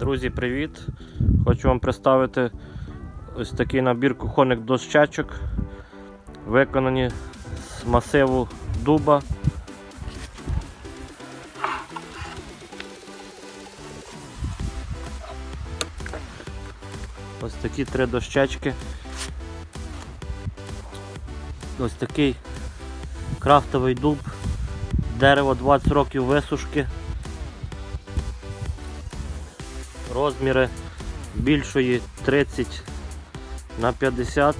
Друзі, привіт! Хочу вам представити ось такий набір кухонних дощечок, виконані з масиву дуба. Ось такі три дощечки. Ось такий крафтовий дуб, дерево 20 років висушки. Розміри більшої 30 на 50,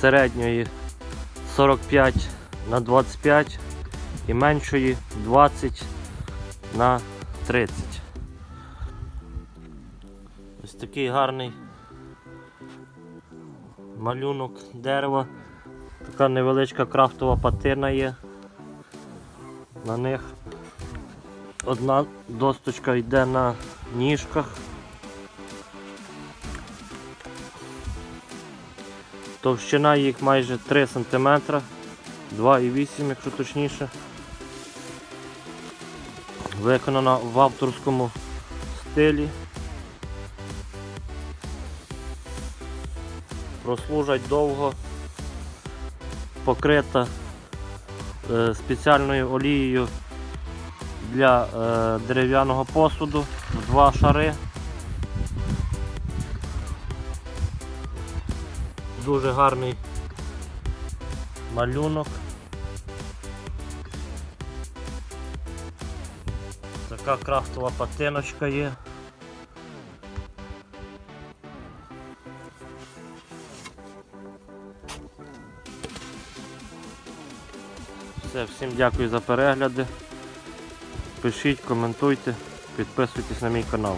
середньої 45 на 25 і меншої 20 на 30. Ось такий гарний малюнок дерева. Така невеличка крафтова патина є на них. Одна досточка йде на ніжках. Товщина їх майже 3 см, 2,8 якщо точніше. Виконана в авторському стилі. Прослужать довго, покрита е, спеціальною олією для е, дерев'яного посуду два шари. Дуже гарний малюнок. Така крафтова патиночка є. Все, всім дякую за перегляди. Пишіть, коментуйте, підписуйтесь на мій канал.